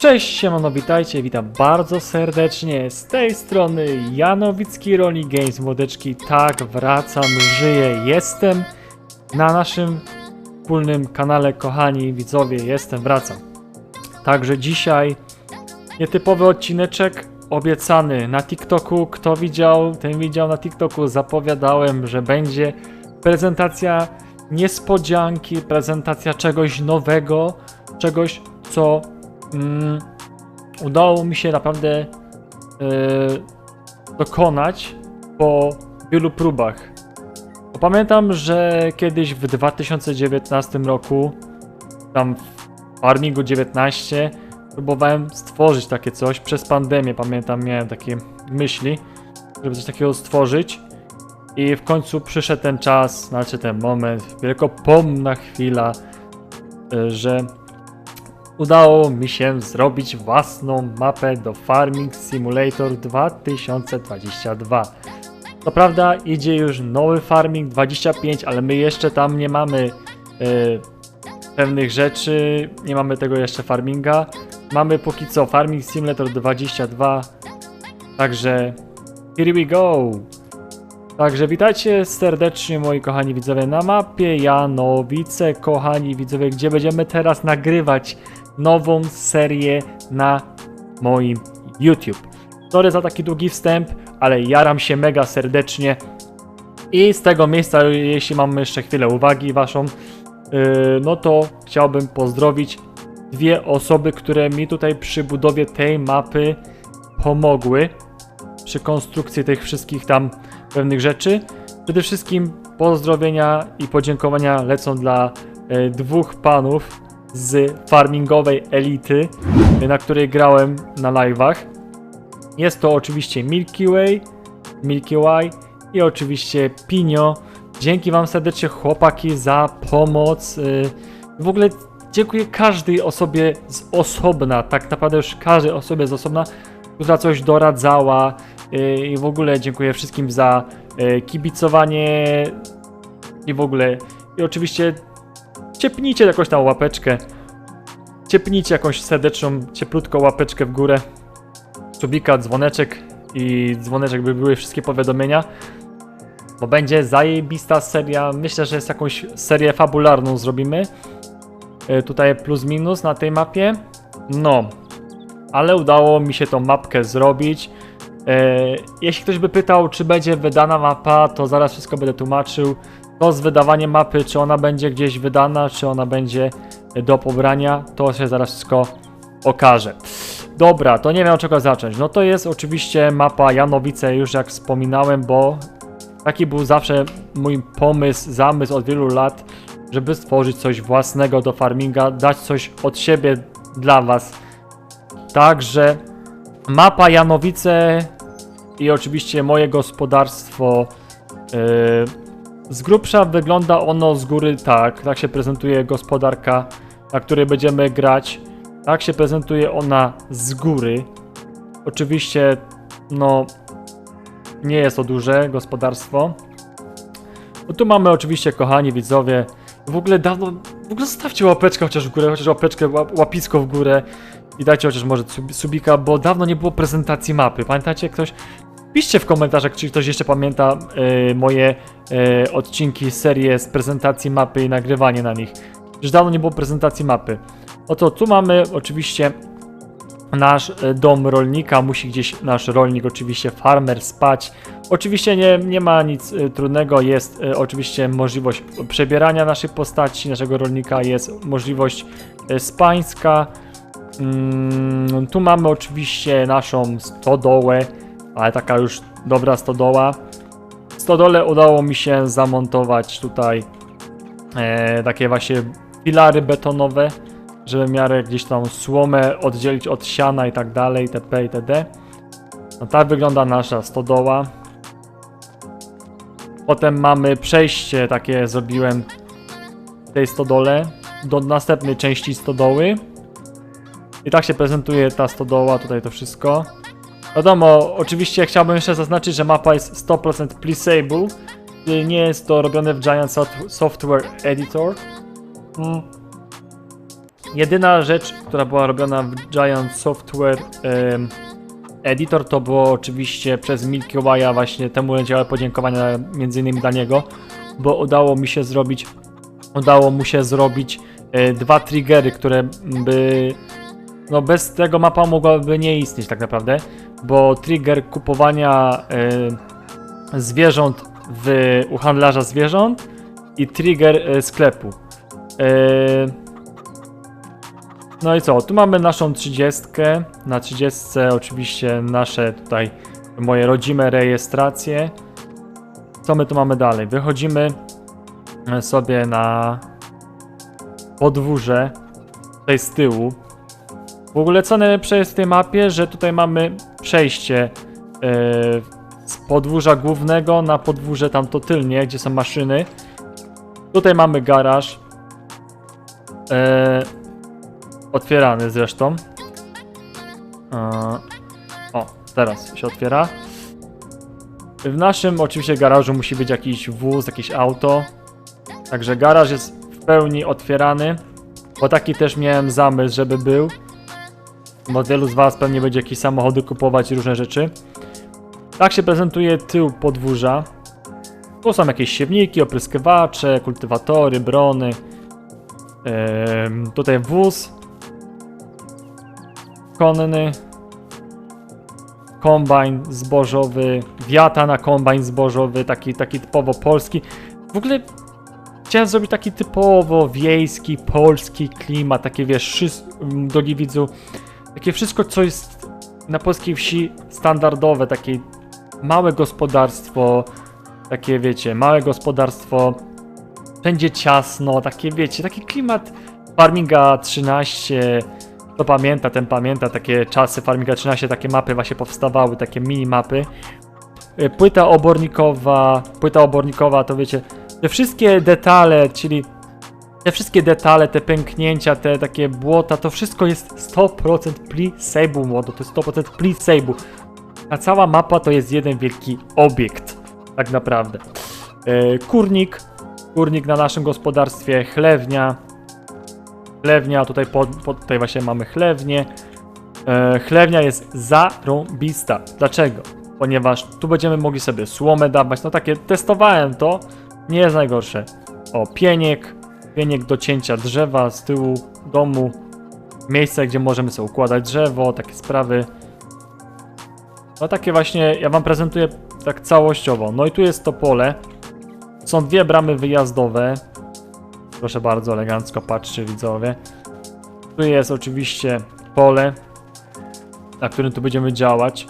Cześć, siemano, witajcie, witam bardzo serdecznie. Z tej strony Janowicki Roli Games, młodeczki. Tak, wracam, żyję, jestem na naszym wspólnym kanale, kochani widzowie, jestem, wracam. Także dzisiaj nietypowy odcineczek obiecany na TikToku. Kto widział, ten widział na TikToku. Zapowiadałem, że będzie prezentacja niespodzianki, prezentacja czegoś nowego, czegoś, co mm, udało mi się naprawdę e, dokonać po wielu próbach. Bo pamiętam, że kiedyś w 2019 roku, tam w Farmingu 19, próbowałem stworzyć takie coś. Przez pandemię pamiętam, miałem takie myśli, żeby coś takiego stworzyć. I w końcu przyszedł ten czas, znaczy ten moment, wielkopomna chwila, y, że udało mi się zrobić własną mapę do Farming Simulator 2022. To prawda, idzie już nowy Farming 25, ale my jeszcze tam nie mamy y, pewnych rzeczy, nie mamy tego jeszcze farminga. Mamy póki co Farming Simulator 22, także here we go! Także witajcie serdecznie moi kochani widzowie na mapie Janowice, kochani widzowie, gdzie będziemy teraz nagrywać nową serię na moim YouTube. Sorry za taki długi wstęp, ale jaram się mega serdecznie i z tego miejsca, jeśli mam jeszcze chwilę uwagi waszą, yy, no to chciałbym pozdrowić dwie osoby, które mi tutaj przy budowie tej mapy pomogły przy konstrukcji tych wszystkich tam pewnych rzeczy. Przede wszystkim pozdrowienia i podziękowania lecą dla e, dwóch panów z farmingowej elity, na której grałem na live'ach. Jest to oczywiście Milky Way, Milky Way i oczywiście Pinio. Dzięki wam serdecznie chłopaki za pomoc. e, W ogóle dziękuję każdej osobie z osobna, tak naprawdę już każdej osobie z osobna, która coś doradzała yy, i w ogóle dziękuję wszystkim za yy, kibicowanie i w ogóle i oczywiście ciepnijcie jakąś tam łapeczkę. Ciepnijcie jakąś serdeczną, cieplutką łapeczkę w górę. Subika, dzwoneczek i dzwoneczek by były wszystkie powiadomienia. Bo będzie zajebista seria, myślę, że jest jakąś serię fabularną zrobimy. Yy, tutaj plus minus na tej mapie. No ale udało mi się tą mapkę zrobić. E, jeśli ktoś by pytał, czy będzie wydana mapa, to zaraz wszystko będę tłumaczył. To z wydawaniem mapy, czy ona będzie gdzieś wydana, czy ona będzie do pobrania, to się zaraz wszystko okaże. Dobra, to nie wiem od czego zacząć. No to jest oczywiście mapa Janowice, już jak wspominałem, bo taki był zawsze mój pomysł, zamysł od wielu lat, żeby stworzyć coś własnego do farminga, dać coś od siebie dla Was. Także mapa Janowice i oczywiście moje gospodarstwo. Yy, z grubsza wygląda ono z góry tak. Tak się prezentuje gospodarka, na której będziemy grać. Tak się prezentuje ona z góry. Oczywiście, no, nie jest to duże gospodarstwo. No tu mamy oczywiście, kochani widzowie, w ogóle dawno, w ogóle zostawcie łapeczkę chociaż w górę, chociaż łapeczkę, łap, łapisko w górę i dajcie chociaż może sub- subika, bo dawno nie było prezentacji mapy. Pamiętacie ktoś? Piszcie w komentarzach, czy ktoś jeszcze pamięta e, moje e, odcinki, serię z prezentacji mapy i nagrywanie na nich. Już dawno nie było prezentacji mapy. Oto tu mamy oczywiście nasz e, dom rolnika, musi gdzieś nasz rolnik, oczywiście farmer spać. Oczywiście nie, nie ma nic trudnego, jest oczywiście możliwość przebierania naszej postaci, naszego rolnika, jest możliwość spańska. Mm, tu mamy oczywiście naszą stodołę, ale taka już dobra stodoła. W stodole udało mi się zamontować tutaj e, takie właśnie filary betonowe, żeby w miarę gdzieś tam słomę oddzielić od siana i tak dalej, itp. itd. No tak wygląda nasza stodoła. Potem mamy przejście takie zrobiłem w tej stodole do następnej części stodoły. I tak się prezentuje ta stodoła, tutaj to wszystko. Wiadomo, oczywiście chciałbym jeszcze zaznaczyć, że mapa jest 100% playable. czyli Nie jest to robione w Giant Soft- Software Editor. Mm. Jedyna rzecz, która była robiona w Giant Software Editor, to było oczywiście przez Milky Way'a właśnie temu leciały podziękowania między innymi dla niego, bo udało mi się zrobić, udało mu się zrobić e, dwa triggery, które by, no bez tego mapa mogłaby nie istnieć tak naprawdę, bo trigger kupowania e, zwierząt w, u handlarza zwierząt i trigger e, sklepu. E, no i co, tu mamy naszą 30. Na 30 oczywiście nasze tutaj moje rodzime rejestracje. Co my tu mamy dalej? Wychodzimy sobie na podwórze tutaj z tyłu. W ogóle co najlepsze jest w tej mapie, że tutaj mamy przejście e, z podwórza głównego na podwórze tamto tylnie, gdzie są maszyny. Tutaj mamy garaż. E, otwierany zresztą. E, o, teraz się otwiera. W naszym oczywiście garażu musi być jakiś wóz, jakieś auto. Także garaż jest w pełni otwierany. Bo taki też miałem zamysł, żeby był. Bo wielu z Was pewnie będzie jakieś samochody kupować i różne rzeczy. Tak się prezentuje tył podwórza. Tu są jakieś siewniki, opryskiwacze, kultywatory, brony. Em, tutaj wóz konny. Kombajn zbożowy, wiata na kombajn zbożowy, taki, taki typowo polski. W ogóle chciałem zrobić taki typowo wiejski, polski klimat, takie wiesz, drogi widzu, takie wszystko, co jest na polskiej wsi standardowe, takie małe gospodarstwo, takie wiecie, małe gospodarstwo, wszędzie ciasno, takie wiecie, taki klimat Farminga 13, kto pamięta, ten pamięta, takie czasy Farminga 13, takie mapy właśnie powstawały, takie mini mapy. Y, Płyta obornikowa, płyta obornikowa to wiecie, te wszystkie detale, czyli te wszystkie detale, te pęknięcia, te takie błota, to wszystko jest 100% pre-save'u, młodo, to jest 100% pre-save'u. A cała mapa to jest jeden wielki obiekt, tak naprawdę. E, kurnik, kurnik na naszym gospodarstwie, chlewnia, chlewnia, tutaj, tutaj właśnie mamy chlewnię. E, chlewnia jest zarąbista. Dlaczego? Ponieważ tu będziemy mogli sobie słomę dawać, no takie, testowałem to, nie jest najgorsze. O, pieniek, pieniek do cięcia drzewa z tyłu domu, miejsce, gdzie możemy sobie układać drzewo, takie sprawy. No takie właśnie, ja wam prezentuję tak całościowo. No i tu jest to pole. Są dwie bramy wyjazdowe. Proszę bardzo, elegancko, patrzcie widzowie. Tu jest oczywiście pole, na którym tu będziemy działać.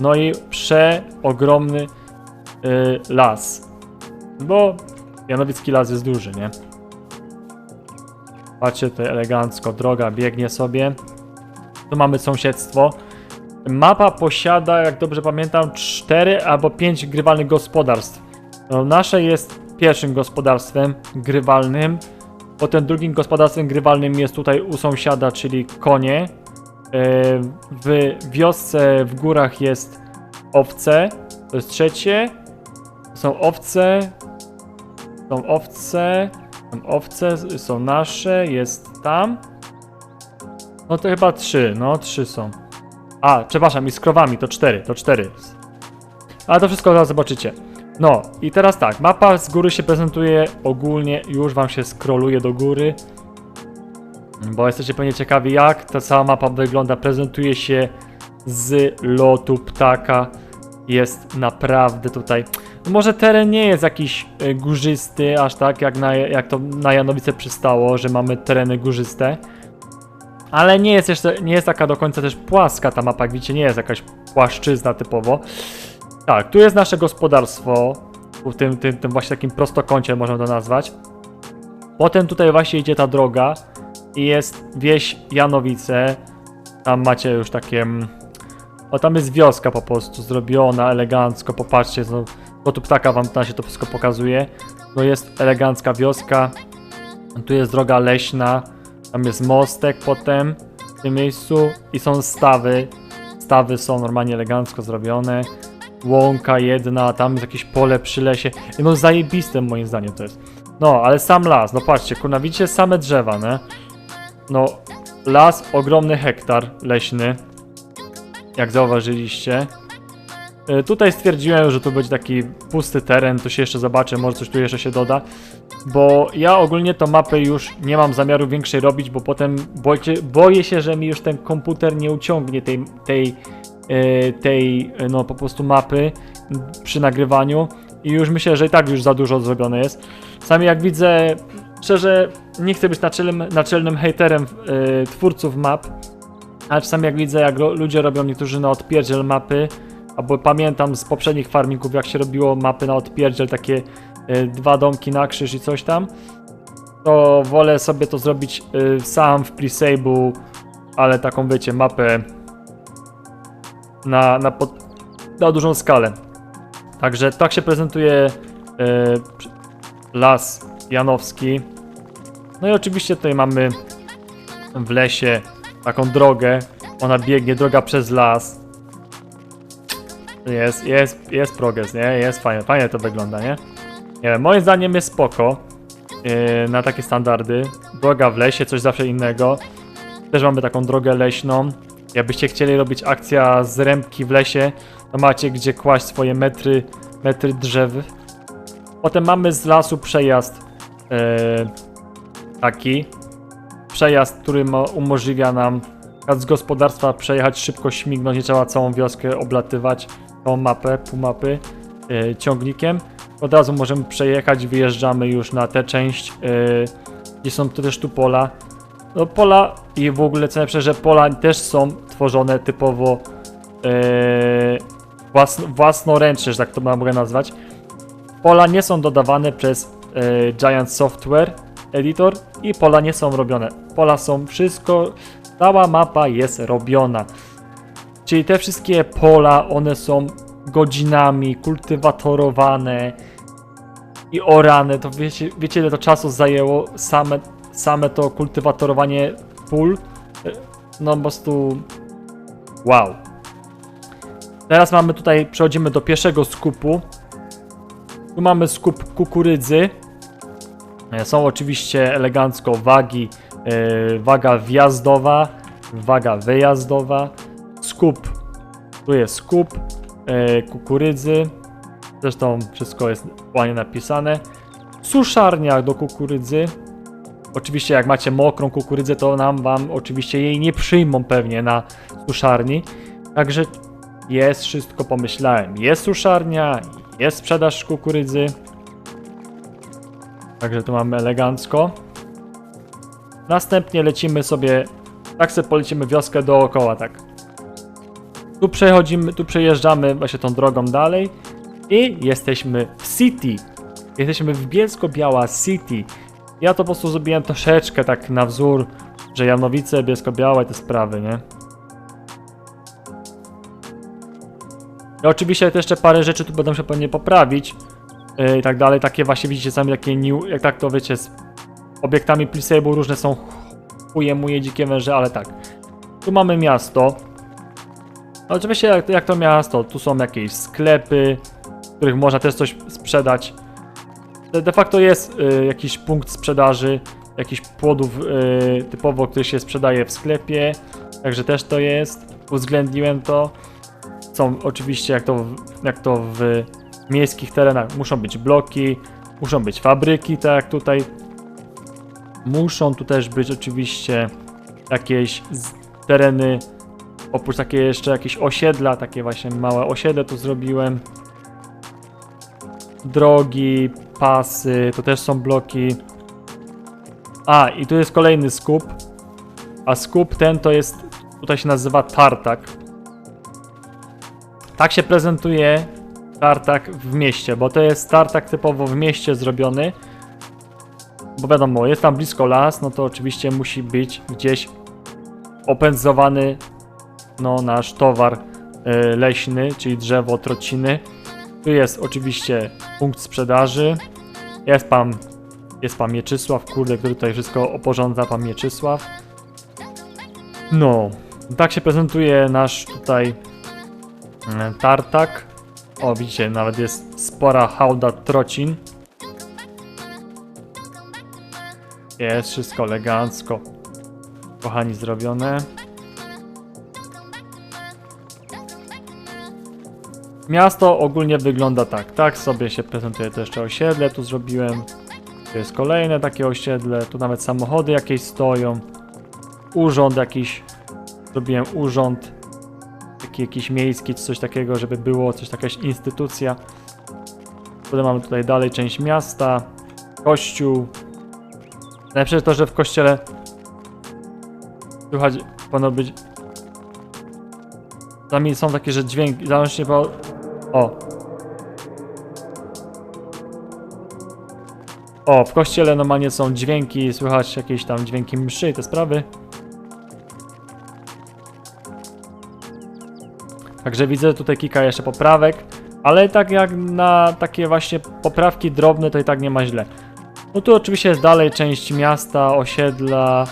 No i przeogromny y, las. Bo Janowicki las jest duży, nie? Patrzcie tutaj elegancko, droga biegnie sobie. Tu mamy sąsiedztwo. Mapa posiada, jak dobrze pamiętam, 4 albo 5 grywalnych gospodarstw. No, nasze jest pierwszym gospodarstwem grywalnym. Potem drugim gospodarstwem grywalnym jest tutaj u sąsiada, czyli konie. E, W wiosce w górach jest owce. To jest trzecie. Są owce. Są owce. Są owce, są nasze, jest tam. No to chyba trzy, no trzy są. A, przepraszam, i z krowami to cztery, to cztery. Ale to wszystko zaraz zobaczycie. No i teraz tak, mapa z góry się prezentuje ogólnie, już wam się scrolluje do góry. Bo jesteście pewnie ciekawi jak ta cała mapa wygląda, prezentuje się z lotu ptaka. Jest naprawdę tutaj. Może teren nie jest jakiś e, górzysty, aż tak jak, na, jak to na Janowice przystało, że mamy tereny górzyste. Ale nie jest jeszcze, nie jest taka do końca też płaska ta mapa, jak widzicie, nie jest jakaś płaszczyzna typowo. Tak, tu jest nasze gospodarstwo, w tym, tym, tym właśnie takim prostokącie można to nazwać. Potem tutaj właśnie idzie ta droga i jest wieś Janowice. Tam macie już takie... mm, O, tam jest wioska po prostu zrobiona elegancko, popatrzcie, no, bo tu ptaka wam tam się to wszystko pokazuje. No jest elegancka wioska, tu jest droga leśna, tam jest mostek potem w tym miejscu i są stawy. Stawy są normalnie elegancko zrobione. Łąka jedna, tam jest jakieś pole przy lesie. No zajebiste moim zdaniem to jest. No, ale sam las, no patrzcie, kurna, widzicie same drzewa, nie? no, las, ogromny hektar leśny, jak zauważyliście. E, Tutaj stwierdziłem, że tu będzie taki pusty teren, to się jeszcze zobaczę, może coś tu jeszcze się doda. Bo ja ogólnie tą mapę już nie mam zamiaru większej robić, bo potem boję, się, że mi już ten komputer nie uciągnie tej, tej, e, tej e, no po prostu mapy przy nagrywaniu. I już myślę, że i tak już za dużo zrobione jest. Sami jak widzę, szczerze nie chcę być naczelnym, naczelnym hejterem e, twórców map, ale czasami jak widzę, jak ludzie robią niektórzy na odpierdziel mapy, albo pamiętam z poprzednich farmingów, jak się robiło mapy na odpierdziel, takie y, dwa domki na krzyż i coś tam, to wolę sobie to zrobić y, sam w Presable, ale taką wiecie, mapę na, na, pod, na dużą skalę. Także tak się prezentuje y, las Janowski. No i oczywiście tutaj mamy w lesie taką drogę. Ona biegnie, droga przez las. Jest, jest, jest progres, nie? Jest fajnie, fajnie to wygląda, nie? Nie wiem, moim zdaniem jest spoko. Yy, na takie standardy. Droga w lesie, coś zawsze innego. Też mamy taką drogę leśną. Jakbyście chcieli robić akcja z rębki w lesie, to macie gdzie kłaść swoje metry, metry drzew. Potem mamy z lasu przejazd yy, taki. Przejazd, który mo- umożliwia nam z gospodarstwa przejechać szybko, śmignąć, nie trzeba całą wioskę oblatywać, tą mapę, pół mapy yy, ciągnikiem. Od razu możemy przejechać, wyjeżdżamy już na tę część, yy, gdzie są też tu pola. No pola i w ogóle co najlepsze, że pola też są tworzone typowo yy, własno, własnoręcznie, że tak to mogę nazwać. Pola nie są dodawane przez yy, Giant Software Editor i pola nie są robione. Pola są wszystko, cała mapa jest robiona. Czyli te wszystkie pola, one są godzinami kultywatorowane i orane. To wiecie, wiecie ile to czasu zajęło same, same to kultywatorowanie pól? E, No po prostu wow. Teraz mamy tutaj, przechodzimy do pierwszego skupu. Tu mamy skup kukurydzy. E, Są oczywiście elegancko wagi, e, waga wjazdowa, waga wyjazdowa, skup, tu jest skup e, kukurydzy, zresztą wszystko jest ładnie napisane, suszarnia do kukurydzy, oczywiście jak macie mokrą kukurydzę, to nam wam oczywiście jej nie przyjmą pewnie na suszarni, także jest wszystko pomyślałem, jest suszarnia, jest sprzedaż kukurydzy, Także tu mamy elegancko. Następnie lecimy sobie, tak sobie polecimy wioskę dookoła, tak. Tu przechodzimy, tu przejeżdżamy właśnie tą drogą dalej i jesteśmy w City. Jesteśmy w Bielsko-Biała City. Ja to po prostu zrobiłem troszeczkę tak na wzór, że Janowice, Bielsko-Białe te sprawy, nie? I oczywiście też jeszcze parę rzeczy tu będę się pewnie poprawić yy, i tak dalej. Takie właśnie widzicie sami takie new, jak tak to wiecie, z obiektami Plisable różne są chuje muje dzikie węże, ale tak. Tu mamy miasto. No Oczywiście jak, jak to miasto, tu są jakieś sklepy, w których można też coś sprzedać. De, facto jest y, jakiś punkt sprzedaży, jakiś płodów y, typowo, który się sprzedaje w sklepie, także też to jest, uwzględniłem to. Są oczywiście jak to, w- jak to w miejskich terenach, muszą być bloki, muszą być fabryki, tak jak tutaj. Muszą tu też być oczywiście jakieś tereny, oprócz takie jeszcze jakieś osiedla, takie właśnie małe osiedle tu zrobiłem. Drogi, pasy, to też są bloki. A, i tu jest kolejny skup. A skup ten to jest, tutaj się nazywa tartak. Tak się prezentuje tartak w mieście, bo to jest tartak typowo w mieście zrobiony. Bo wiadomo, jest tam blisko las, no to oczywiście musi być gdzieś opędzowany no, nasz towar y, leśny, czyli drzewo, trociny. Tu jest oczywiście punkt sprzedaży. Jest pan, jest pan Mieczysław, kurde, który tutaj wszystko oporządza, pan Mieczysław. No, tak się prezentuje nasz tutaj mm, tartak. O, widzicie, nawet jest spora hałda trocin. Jest wszystko elegancko. kochani, zrobione. Miasto ogólnie wygląda tak. Tak sobie się prezentuje to jeszcze osiedle. Tu zrobiłem. Tu jest kolejne takie osiedle. Tu nawet samochody jakieś stoją. Urząd jakiś. Zrobiłem urząd. Taki jakiś miejski, czy coś takiego, żeby było coś jakaś instytucja. Potem mamy tutaj dalej część miasta. Kościół. Najlepsze to, że w kościele słychać powinno być. Czasami są takie, że dźwięk, zależnie po. O. O, w kościele normalnie są dźwięki, słychać jakieś tam dźwięki mszy i te sprawy. Także widzę tutaj kilka jeszcze poprawek, ale tak jak na takie właśnie poprawki drobne to i tak nie ma źle. No tu oczywiście jest dalej część miasta, osiedla,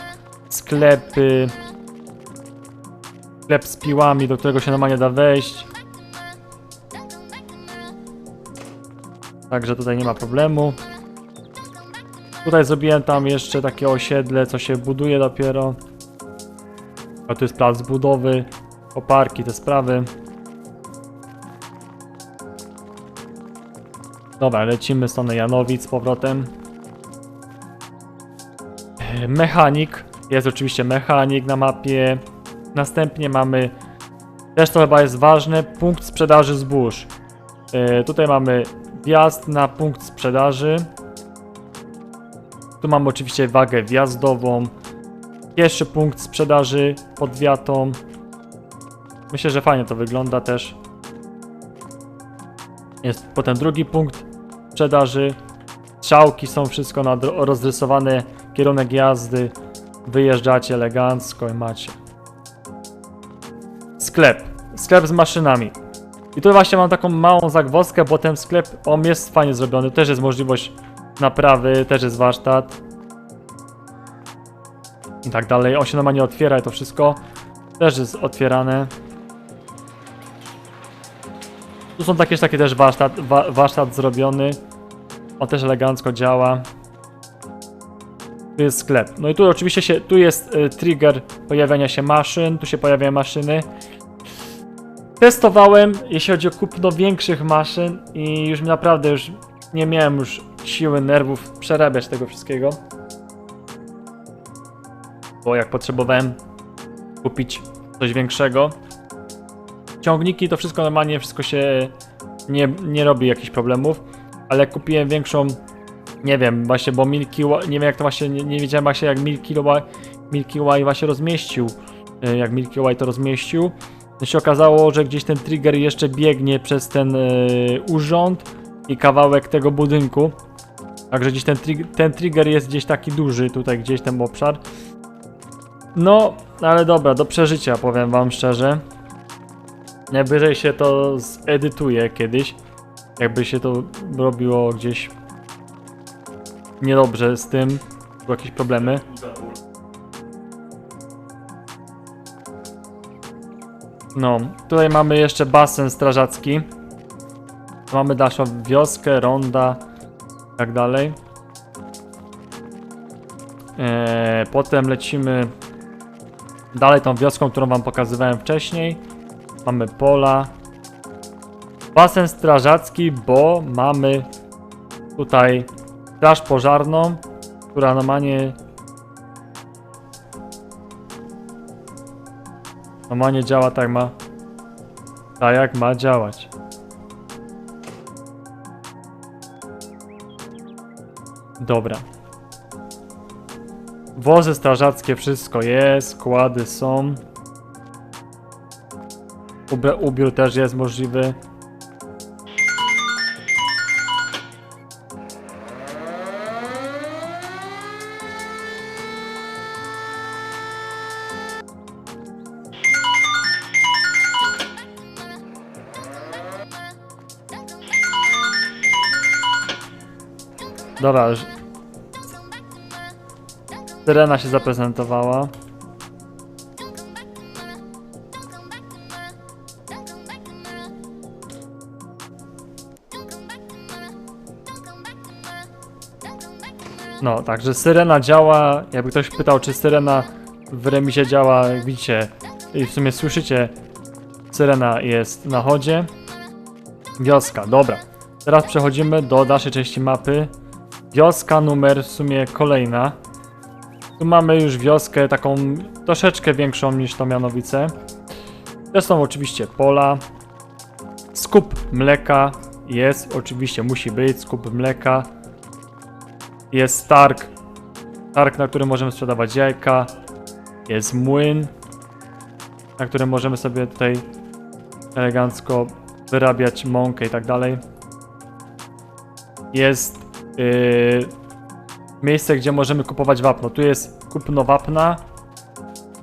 sklepy, sklep z piłami, do którego się normalnie da wejść. Także tutaj nie ma problemu. Tutaj zrobiłem tam jeszcze takie osiedle, co się buduje dopiero. A tu jest plac budowy, koparki, te sprawy. Dobra, lecimy w stronę Janowic z powrotem. Mechanik. Jest oczywiście mechanik na mapie. Następnie mamy, też to chyba jest ważne, punkt sprzedaży zbóż. E, tutaj mamy wjazd na punkt sprzedaży. Tu mamy oczywiście wagę wjazdową. Pierwszy punkt sprzedaży pod wiatą. Myślę, że fajnie to wygląda też. Jest potem drugi punkt sprzedaży. Strzałki są wszystko na rozrysowane, kierunek jazdy. Wyjeżdżacie elegancko i macie. Sklep. Sklep z maszynami. I tu właśnie mam taką małą zagwozdkę, bo ten sklep, on jest fajnie zrobiony. Też jest możliwość naprawy, też jest warsztat. I tak dalej. On się normalnie otwiera i to wszystko. Też jest otwierane. Tu są takie, takie też warsztat, wa, warsztat zrobiony. On też elegancko działa. Tu jest sklep. No i tu oczywiście się, tu jest y, trigger pojawiania się maszyn, tu się pojawiają maszyny. Testowałem, jeśli chodzi o kupno większych maszyn i już naprawdę już nie miałem już siły, nerwów przerabiać tego wszystkiego. Bo jak potrzebowałem kupić coś większego. Ciągniki to wszystko normalnie, wszystko się nie, nie robi jakichś problemów. Ale kupiłem większą, nie wiem, właśnie, bo Milky Way, nie wiem jak to właśnie, nie, nie wiedziałem właśnie jak Milky Way, Milky Way właśnie rozmieścił, y, jak Milky Way to rozmieścił. Się okazało, że gdzieś ten trigger jeszcze biegnie przez ten y, urząd i kawałek tego budynku. Także gdzieś ten, trig ten trigger jest gdzieś taki duży, tutaj gdzieś ten obszar. No, ale dobra, do przeżycia powiem wam szczerze. Najwyżej się to zedytuje kiedyś. Jakby się to robiło gdzieś niedobrze z tym, były jakieś problemy. No, tutaj mamy jeszcze basen strażacki. Mamy naszą wioskę, ronda, i tak dalej. Eee, potem lecimy dalej tą wioską, którą wam pokazywałem wcześniej. Mamy pola. Basen strażacki, bo mamy tutaj straż pożarną, która normalnie normalnie działa tak ma tak jak ma działać. Dobra. Wozy strażackie, wszystko jest, składy są. Ubiór też jest możliwy. Dobra. Syrena się zaprezentowała. No, także syrena działa. Jakby ktoś pytał, czy syrena w remisie działa, widzicie, i w sumie słyszycie, syrena jest na chodzie. Wioska, dobra. Teraz przechodzimy do dalszej części mapy. Wioska numer w sumie kolejna. Tu mamy już wioskę taką troszeczkę większą niż to Mianowice. To są oczywiście pola. Skup mleka jest, oczywiście musi być skup mleka. Jest targ, targ na którym możemy sprzedawać jajka. Jest młyn, na którym możemy sobie tutaj elegancko wyrabiać mąkę i tak dalej. Jest miejsce, gdzie możemy kupować wapno. Tu jest kupno wapna.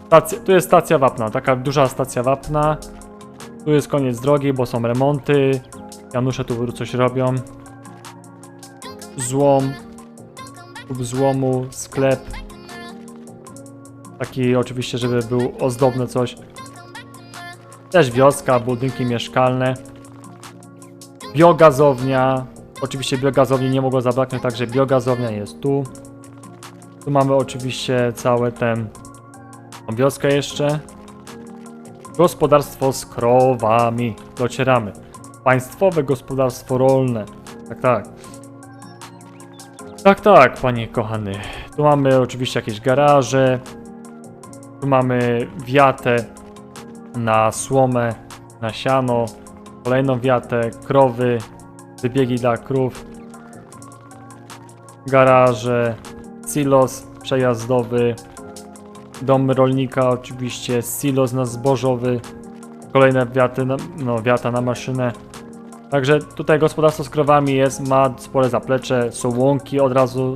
Stacja, tu jest stacja wapna, taka duża stacja wapna. Tu jest koniec drogi, bo są remonty. Janusze tu coś robią. Złom. Kup złomu, sklep. Taki oczywiście, żeby był ozdobny coś. Też wioska, budynki mieszkalne. Biogazownia. Oczywiście biogazowni nie mogło zabraknąć, także biogazownia jest tu. Tu mamy oczywiście całe ten wioskę jeszcze. Gospodarstwo z krowami. Docieramy. Państwowe gospodarstwo rolne. Tak, tak. Tak, tak, panie kochany. Tu mamy oczywiście jakieś garaże. Tu mamy wiatę na słomę, na siano. Kolejną wiatę, krowy, wybiegi dla krów. Garaże, silos przejazdowy. Dom rolnika oczywiście, silos na zbożowy. Kolejne wiaty, na, no wiata na maszynę. Także tutaj gospodarstwo z krowami jest, ma spore zaplecze, są łąki od razu.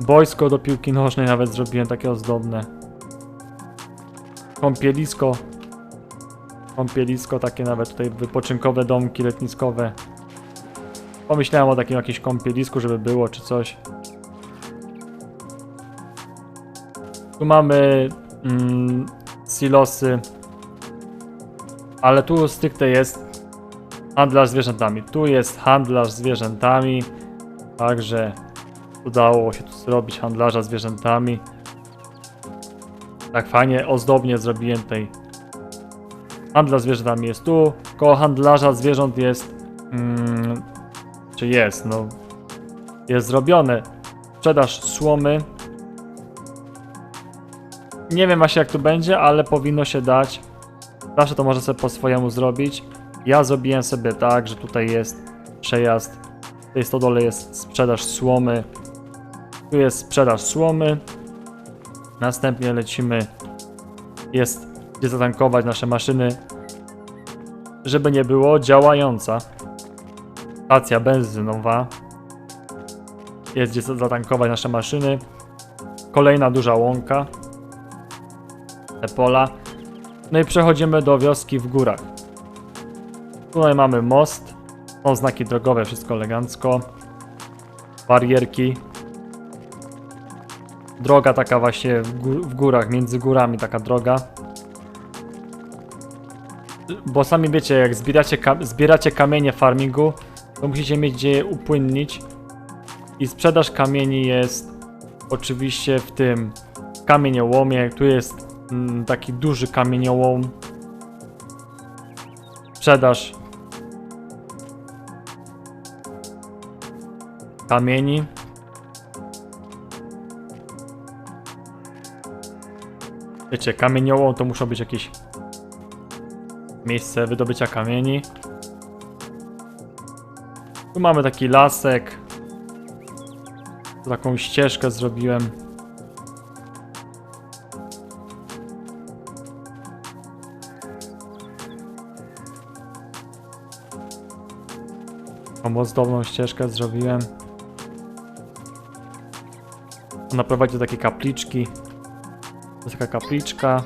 Boisko do piłki nożnej nawet zrobiłem takie ozdobne. Kąpielisko. Kąpielisko takie nawet tutaj wypoczynkowe domki letniskowe. Pomyślałem o takim jakimś kąpielisku, żeby było czy coś. Tu mamy mm, silosy. Ale tu stricte jest handlarz zwierzętami. Tu jest handlarz zwierzętami. Także udało się tu zrobić handlarza zwierzętami. Tak fajnie, ozdobnie zrobiłem tutaj. Handlarz zwierzętami jest tu. Koło handlarza zwierząt jest. Mm, czy jest? No. Jest zrobione. Sprzedaż słomy. Nie wiem właśnie jak tu będzie, ale powinno się dać. Zawsze to można sobie po swojemu zrobić. Ja zrobiłem sobie tak, że tutaj jest przejazd. W tej stodole jest sprzedaż słomy. Tu jest sprzedaż słomy. Następnie lecimy. Jest gdzie zatankować nasze maszyny. Żeby nie było działająca. Stacja benzynowa. Jest gdzie zatankować nasze maszyny. Kolejna duża łąka. Te pola. No i przechodzimy do wioski w górach. Tutaj mamy most. Są znaki drogowe, wszystko elegancko. Barierki. Droga taka właśnie w, gó- w górach, między górami taka droga. Bo sami wiecie, jak zbieracie, ka- zbieracie kamienie w farmingu, to musicie mieć gdzie je upłynnić. I sprzedaż kamieni jest oczywiście w tym kamieniołomie. Tu jest mm, taki duży kamieniołom. Sprzedaż kamieni. Wiecie, kamieniołom to muszą być jakieś miejsce wydobycia kamieni. Tu mamy taki lasek. Taką ścieżkę zrobiłem. Taką ozdobną ścieżkę zrobiłem. Ona prowadzi do takiej kapliczki. To jest taka kapliczka.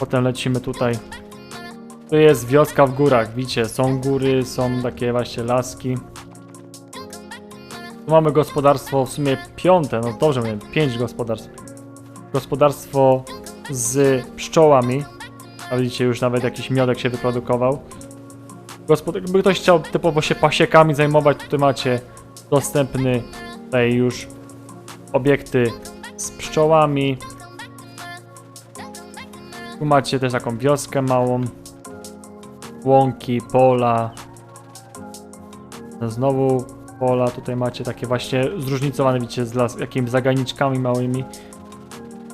Potem lecimy tutaj. Tu jest wioska w górach, widzicie, są góry, są takie właśnie laski. Tu mamy gospodarstwo w sumie piąte, no dobrze mówię, pięć gospodarstw. Gospodarstwo z pszczołami. A widzicie, już nawet jakiś miodek się wyprodukował. Gospod- jakby ktoś chciał typowo się pasiekami zajmować, tutaj macie dostępny tutaj już obiekty z pszczołami. Tu macie też taką wioskę małą. Łąki, pola. Znowu pola. Tutaj macie takie właśnie zróżnicowane, widzicie, z las, jakimiś zaganiczkami małymi.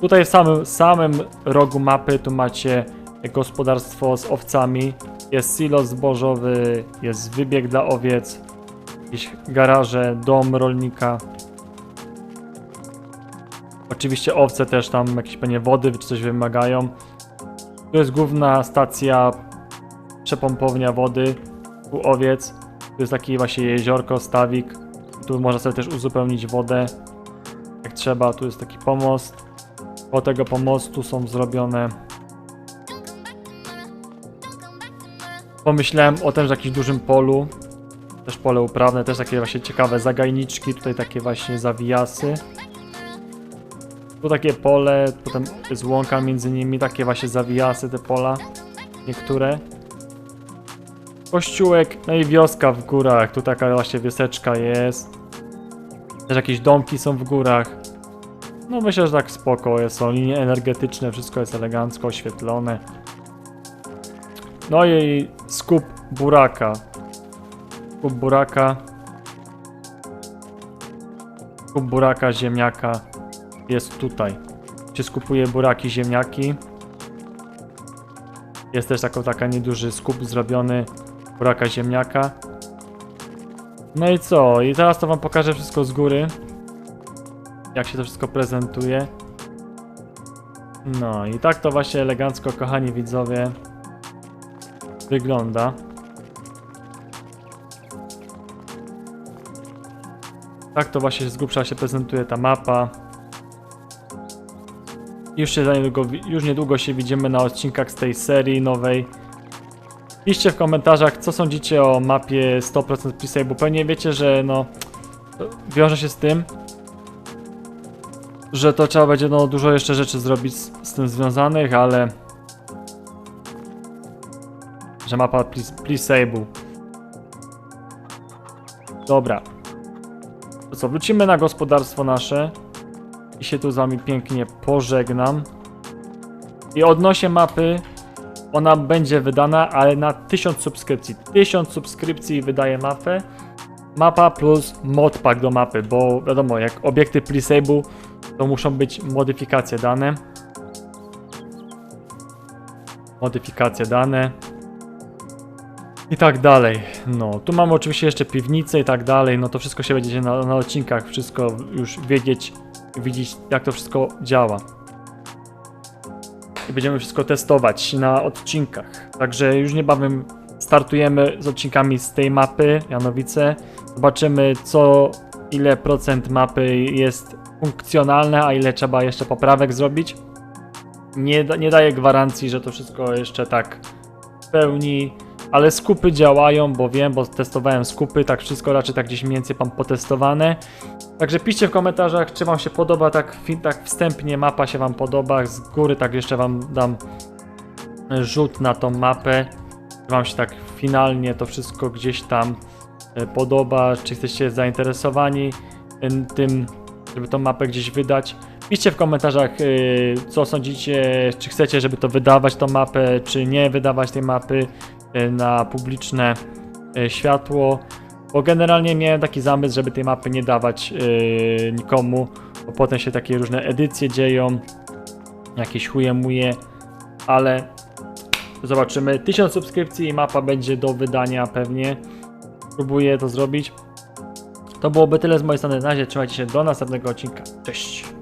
Tutaj w samym, samym rogu mapy tu macie gospodarstwo z owcami. Jest silos zbożowy, jest wybieg dla owiec, jakieś garaże, dom rolnika. Oczywiście owce też tam jakieś pewnie wody czy coś wymagają. Tu jest główna stacja przepompownia wody u owiec. Tu jest taki właśnie jeziorko, stawik. Tu można sobie też uzupełnić wodę jak trzeba. Tu jest taki pomost. Po tego pomostu są zrobione. Pomyślałem o tym, że jakimś dużym polu. Też pole uprawne, też takie właśnie ciekawe zagajniczki. Tutaj takie właśnie zawijasy. Tu takie pole, potem jest łąka między nimi, takie właśnie zawijasy te pola. Niektóre. Kościółek, no i wioska w górach. Tu taka właśnie wioseczka jest. Też jakieś domki są w górach. No myślę, że tak spoko są linie energetyczne, wszystko jest elegancko oświetlone. No i skup buraka. Skup buraka. Skup buraka, ziemniaka jest tutaj. Gdzie skupuje buraki, ziemniaki. Jest też taka, taka nieduży skup zrobiony buraka, ziemniaka. No i co? I teraz to wam pokażę wszystko z góry jak się to wszystko prezentuje. No i tak to właśnie elegancko, kochani widzowie, wygląda. Tak to właśnie z grubsza się prezentuje ta mapa. Już, się niedługo, już niedługo się widzimy na odcinkach z tej serii nowej. Piszcie w komentarzach, co sądzicie o mapie 100% Presale, bo pewnie wiecie, że no wiąże się z tym, że to trzeba będzie no, dużo jeszcze rzeczy zrobić z, z tym związanych, ale że mapa Plisable. Dobra. To co, wrócimy na gospodarstwo nasze się tu z wami pięknie pożegnam. I odnośnie mapy, ona będzie wydana, ale na 1000 subskrypcji. 1000 subskrypcji wydaje mapę. Mapa plus modpack do mapy, bo wiadomo, jak obiekty Plisable to muszą być modyfikacje dane. Modyfikacje dane. I tak dalej. No, tu mamy oczywiście jeszcze piwnicę i tak dalej. No to wszystko się będzie na, na odcinkach, wszystko już wiedzieć, widzieć jak to wszystko działa. I będziemy wszystko testować na odcinkach. Także już niebawem startujemy z odcinkami z tej mapy, Janowice. Zobaczymy co, ile procent mapy jest funkcjonalne, a ile trzeba jeszcze poprawek zrobić. Nie, nie daję gwarancji, że to wszystko jeszcze tak w pełni, ale skupy działają, bo wiem, bo testowałem skupy, tak wszystko raczej tak gdzieś mniej więcej mam potestowane. Także piszcie w komentarzach, czy wam się podoba, tak, tak wstępnie mapa się wam podoba, z góry tak jeszcze wam dam rzut na tą mapę, czy wam się tak finalnie to wszystko gdzieś tam e, podoba, czy jesteście zainteresowani tym, żeby tą mapę gdzieś wydać. Piszcie w komentarzach, yy, co sądzicie, czy chcecie, żeby to wydawać tą mapę, czy nie wydawać tej mapy na publiczne yy, światło. Bo generalnie miałem taki zamysł, żeby tej mapy nie dawać yy, nikomu, bo potem się takie różne edycje dzieją, jakieś chuje muje, ale zobaczymy. 1000 subskrypcji i mapa będzie do wydania pewnie. Próbuję to zrobić. To byłoby tyle z mojej strony na razie. Trzymajcie się do następnego odcinka. Cześć!